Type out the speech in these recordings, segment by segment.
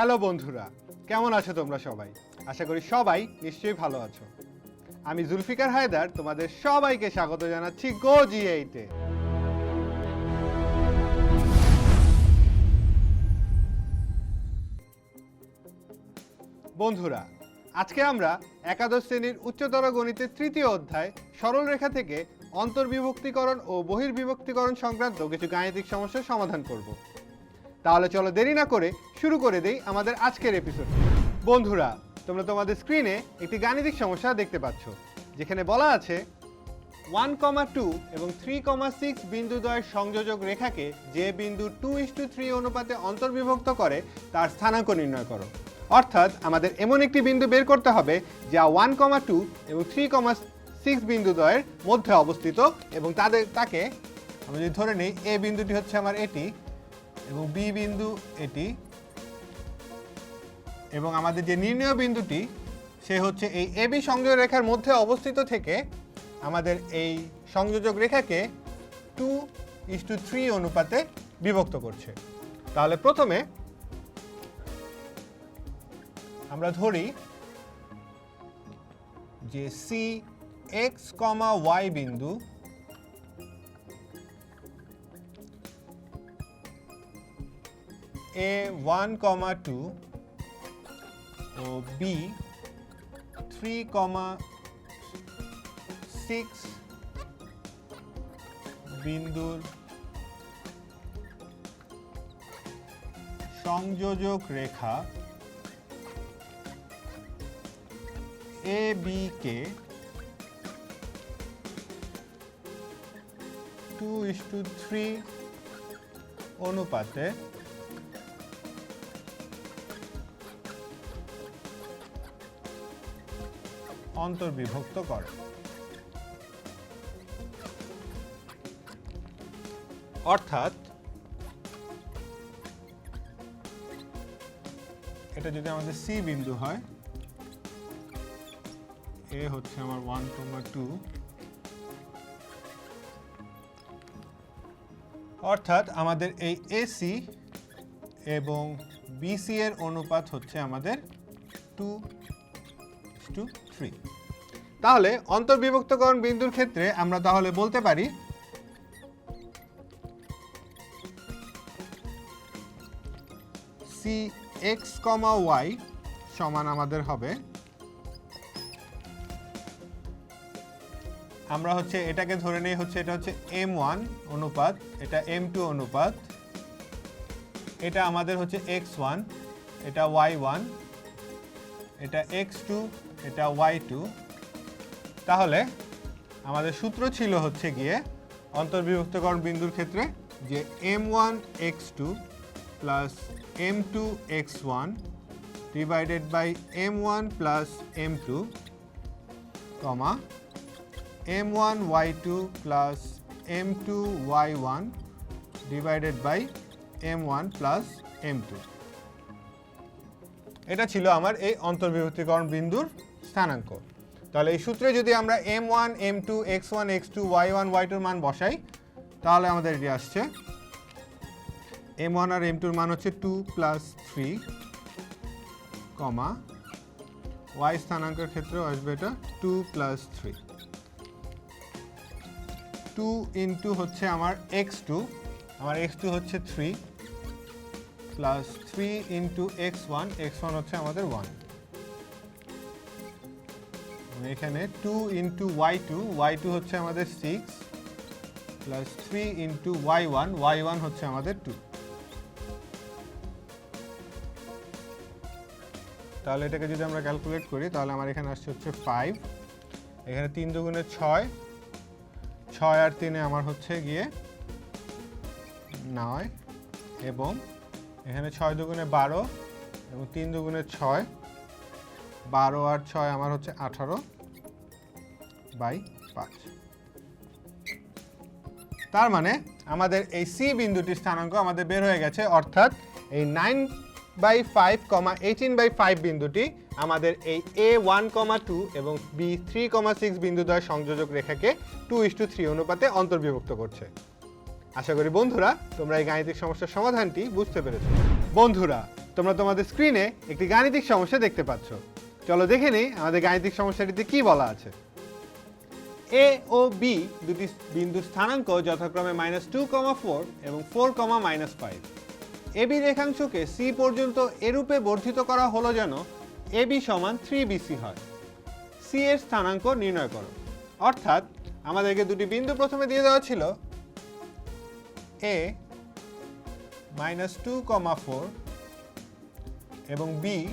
Hello বন্ধুরা, কেমন আছো তোমরা সবাই? আশা করি সবাই নিশ্চয়ই ভালো আছো। আমি জুলফিকার হায়দার, তোমাদের সবাইকে স্বাগত জানাচ্ছি গো জি এইটে বন্ধুরা, আজকে আমরা একাদশ শ্রেণির উচ্চতর গণিতের তৃতীয় অধ্যায় সরল রেখা থেকে অন্তর্বিভক্তিকরণ ও বহির্বিভক্তিকরণ সংক্রান্ত কিছু গাণিতিক সমস্যার সমাধান করব। তাহলে চলো দেরি না করে শুরু করে দেই আমাদের আজকের এপিসোড বন্ধুরা, তোমরা তোমাদের স্ক্রিনে একটি গাণিতিক সমস্যা দেখতে পাচ্ছ, যেখানে বলা আছে ওয়ান কমা টু এবং থ্রি কমা সিক্স বিন্দুদ্বয়ের সংযোজক রেখাকে যে বিন্দু টু ইস টু থ্রি অনুপাতে অন্তর্বিভক্ত করে, তার স্থানাঙ্ক নির্ণয় করো। অর্থাৎ আমাদের এমন একটি বিন্দু বের করতে হবে যা ওয়ান কমা টু এবং থ্রি কমা সিক্স বিন্দুদ্বয়ের মধ্যে অবস্থিত এবং তাদের, তাকে, আমি যদি ধরে নিই এ বিন্দুটি হচ্ছে আমার এটি এবং বি বিন্দু এটি। এবং আমাদের যে নির্ণয় বিন্দুটি, সে হচ্ছে এই এবি সংযোগ রেখার মধ্যে অবস্থিত থেকে আমাদের এই সংযোজক রেখাকে টু ইস টু থ্রি অনুপাতে বিভক্ত করছে। তাহলে প্রথমে আমরা ধরি যে সি এক্স কমা ওয়াই বিন্দু এ ওয়ান কমা টু ও বি থ্রি কমা সিক্স বিন্দুর সংযোজক রেখা এ বি কে টু ইস টু থ্রি অনুপাতে অন্তর্বিভক্ত করে। অর্থাৎ, এটা যদি আমাদের সি বিন্দু হয় এ হচ্ছে আমার ওয়ান কমা টু অর্থাৎ আমাদের এই এসি এবং বিসি এর অনুপাত হচ্ছে আমাদের টু টু থ্রি তাহলে অন্তর্বিভক্তকরণ বিন্দুর ক্ষেত্রে আমরা তাহলে বলতে পারি সি এক্স কমা ওয়াই সমান আমাদের হবে। আমরা হচ্ছে এটাকে ধরে নেই হচ্ছে এটা হচ্ছে এম ওয়ান অনুপাত, এটা এম টু অনুপাত, এটা আমাদের হচ্ছে এক্স ওয়ান এটা ওয়াই ওয়ান এটা এক্স টু এটা ওয়াই টু তাহলে আমাদের সূত্র ছিল হচ্ছে গিয়ে অন্তর্বিভক্তকরণ বিন্দুর ক্ষেত্রে যে M one X two plus M two X one divided by M one plus M two comma M one Y two plus M two Y one divided by M one plus M two এটা ছিল আমার এই অন্তর্বিভক্তিকরণ বিন্দুর স্থানাঙ্ক। তাহলে এই সূত্রে যদি আমরা M one M two X one X two Y one Y টুর মান বসাই, তাহলে আমাদের এটি আসছে। এম ওয়ান আর এম টুর মান হচ্ছে two plus three comma Y স্থানাঙ্কের ক্ষেত্রেও আসবে এটা two plus three two into হচ্ছে আমার এক্স টু আমার এক্স টু হচ্ছে three plus three into X one X one হচ্ছে আমাদের ওয়ান এখানে two into Y two Y two হচ্ছে আমাদের six plus three into Y one Y one হচ্ছে আমাদের টু তাহলে এটাকে যদি আমরা ক্যালকুলেট করি, তাহলে আমার এখানে আসছে হচ্ছে ফাইভ এখানে তিন দুগুণে ছয় ছয় আর তিনে আমার হচ্ছে গিয়ে নয় এবং এখানে ছয় দুগুণে বারো এবং তিন দুগুণে ছয়। বারো আর ছয় আমার হচ্ছে আঠারো বাই পাঁচ। তার মানে আমাদের এই সি বিন্দুটির স্থানাঙ্ক আমাদের বের হয়ে গেছে, অর্থাৎ এই nine by five comma eighteen by five বিন্দুটি আমাদের এই এ ওয়ান কমা টু এবং বি থ্রি কমা সিক্স বিন্দুদ্বয় সংযোজক রেখাকে টু ইস টু থ্রি অনুপাতে অন্তর্বিভক্ত করছে। আশা করি বন্ধুরা, তোমরা এই গাণিতিক সমস্যার সমাধানটি বুঝতে পেরেছ। বন্ধুরা, তোমরা তোমাদের স্ক্রিনে একটি গাণিতিক সমস্যা দেখতে পাচ্ছ। চলো দেখে নিই আমাদের গাণিতিক সমস্যাটিতে কি বলা আছে। এ ও বি দুটি বিন্দুর স্থানাঙ্ক যথাক্রমে মাইনাস টু কমা ফোর এবং four comma minus five AB রেখাংশকে C পর্যন্ত এরূপে বর্ধিত করা হলো যেন এ বি সমান থ্রি বিসি হয়। সি এর স্থানাঙ্ক নির্ণয় করো। অর্থাৎ, আমাদেরকে দুটি বিন্দু প্রথমে দিয়ে দেওয়া ছিল A minus two comma four এবং B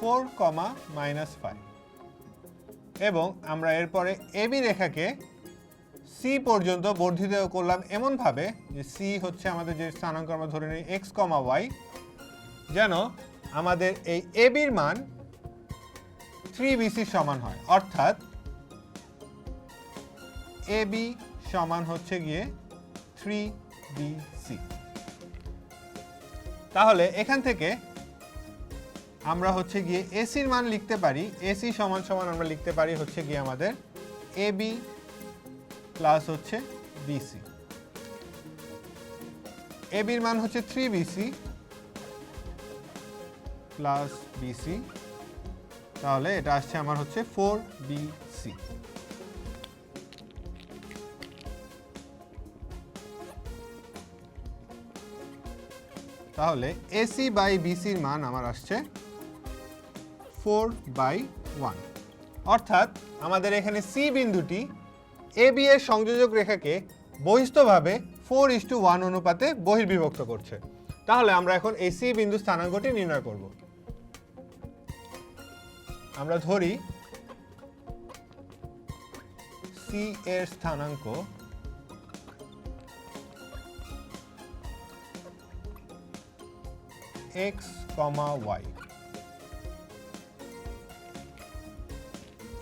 four comma minus five এবং আমরা এরপরে এবি রেখাকে সি পর্যন্ত বর্ধিত করলাম এমনভাবে যে সি হচ্ছে আমাদের যে স্থানাঙ্ক আমরা ধরে নিই এক্স কমা ওয়াই যেন আমাদের এই এবির মান থ্রি বিসির সমান হয়। অর্থাৎ এবি সমান হচ্ছে গিয়ে থ্রি বিসি তাহলে এখান থেকে আমরা হচ্ছে গিয়ে এসির মান লিখতে পারি এসি সমান সমান আমরা লিখতে পারি হচ্ছে গিয়ে আমাদের এবি প্লাস হচ্ছে বিসি এবির মান হচ্ছে থ্রি বিসি প্লাস বিসি তাহলে এটা আসছে আমার হচ্ছে ফোর বিসি তাহলে এসি বাই বিসির মান আমার আসছে ফোর বাই ওয়ান অর্থাৎ আমাদের এখানে সি বিন্দুটি এ বি এর সংযোজক রেখাকে বহিস্থভাবে ফোর ইস টু ওয়ান অনুপাতে বহির্বিভক্ত করছে। তাহলে আমরা এখন এই সি বিন্দু স্থানাঙ্কটি নির্ণয় করব। আমরা ধরি সি এর স্থানাঙ্ক এক্স কমা ওয়াই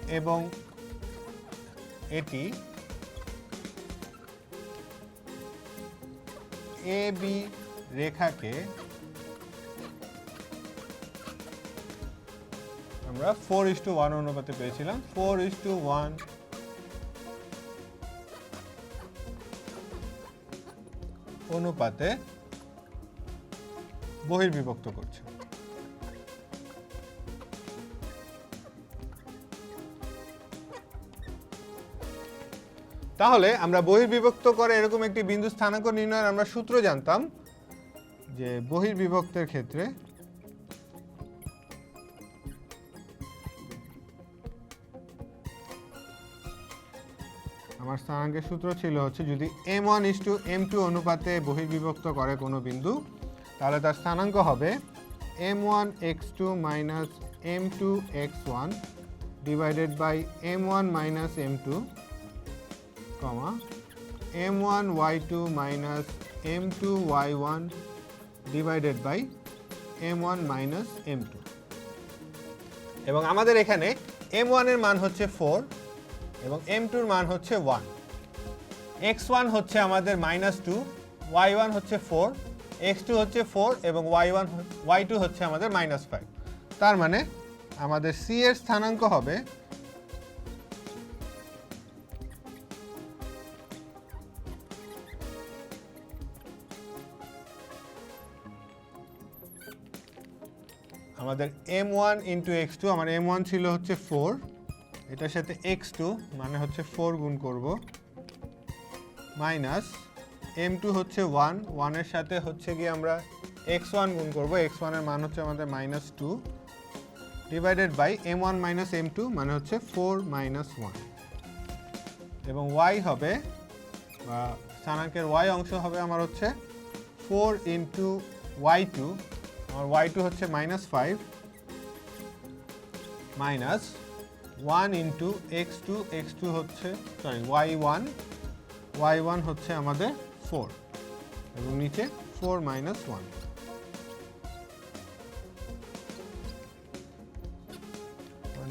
এবং এটি এ, বি রেখাকে আমরা ফোর ইস টু ওয়ান অনুপাতে পেয়েছিলাম। ফোর ইস টু ওয়ান অনুপাতে বহির্বিভক্ত করছে। তাহলে আমরা বহির্বিভক্ত করে এরকম একটি বিন্দু স্থানাঙ্ক নির্ণয়ের আমরা সূত্র জানতাম যে বহির্বিভক্তের ক্ষেত্রে আমার স্থানাঙ্কের সূত্র ছিল হচ্ছে যদি M one is to M two অনুপাতে বহির্বিভক্ত করে কোনো বিন্দু তাহলে তার স্থানাঙ্ক হবে M one X two minus M two X one divided by M one minus M two comma M one Y two minus M two Y one divided by M one minus M two এবং আমাদের এখানে M ওয়ানের মান হচ্ছে four এবং M টুর মান হচ্ছে ওয়ান এক্স ওয়ান হচ্ছে আমাদের মাইনাস টু ওয়াই ওয়ান হচ্ছে ফোর এক্স টু হচ্ছে ফোর এবং ওয়াই ওয়ান ওয়াই টু হচ্ছে আমাদের মাইনাস ফাইভ তার মানে আমাদের সি এর স্থানাঙ্ক হবে আমাদের M one into X two আমার এম ওয়ান ছিল হচ্ছে ফোর এটার সাথে এক্স টু মানে হচ্ছে ফোর গুণ করব মাইনাস এম টু হচ্ছে ওয়ান ওয়ানের সাথে হচ্ছে গিয়ে আমরা এক্স ওয়ান গুণ করব। এক্স ওয়ানের মান হচ্ছে আমাদের minus two divided by M one minus M two মানে হচ্ছে ফোর মাইনাস ওয়ান এবং ওয়াই হবে স্থানাঙ্কের ওয়াই অংশ হবে আমার হচ্ছে ফোর ইন্টু ওয়াই টু আমার ওয়াই টু হচ্ছে minus five minus one into X two X two হচ্ছে sorry Y one Y one হচ্ছে আমাদের ফোর এবং নিচে ফোর মাইনাস ওয়ান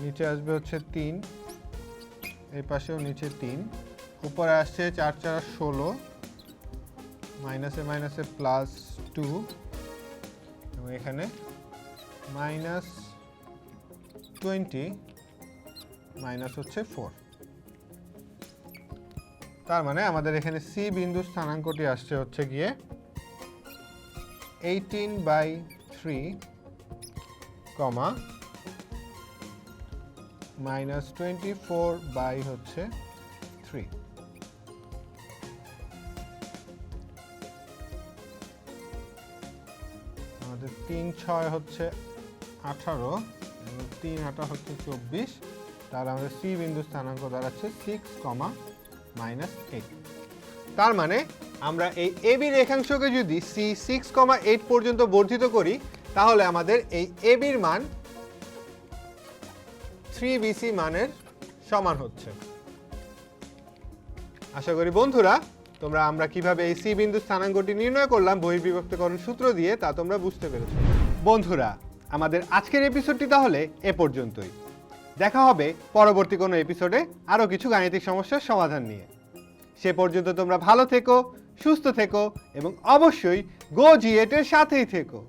নিচে আসবে হচ্ছে তিন। এই পাশেও নিচে তিন। উপরে আসছে চার চার ষোলো। মাইনাসে মাইনাসে প্লাস টু এবং এখানে মাইনাস টোয়েন্টি মাইনাস হচ্ছে ফোর তার মানে আমাদের এখানে সি বিন্দু স্থানাঙ্কটি আসছে হচ্ছে গিয়ে eighteen by three comma minus twenty four by হচ্ছে থ্রি আমাদের তিন ছয় হচ্ছে আঠারো তিন আটা হচ্ছে চব্বিশ। তাহলে আমাদের সি বিন্দু স্থানাঙ্ক দাঁড়াচ্ছে সিক্স কমা মাইনাস এইট তার মানে আমরা এই এবি রেখাংশকে যদি সি সিক্স কমা এইট পর্যন্ত বর্ধিত করি, তাহলে আমাদের এই এবির মান থ্রি বিসি মানের সমান হচ্ছে। আশা করি বন্ধুরা, তোমরা আমরা কীভাবে এই সি বিন্দু স্থানাঙ্কটি নির্ণয় করলাম বহির্বিভক্তকরণ সূত্র দিয়ে, তা তোমরা বুঝতে পেরেছ। বন্ধুরা, আমাদের আজকের এপিসোডটি তাহলে এ পর্যন্তই। দেখা হবে পরবর্তী কোনো এপিসোডে আরও কিছু গাণিতিক সমস্যার সমাধান নিয়ে। সে পর্যন্ত তোমরা ভালো থেকো, সুস্থ থেকো এবং অবশ্যই গো জিএটের সাথেই থেকো।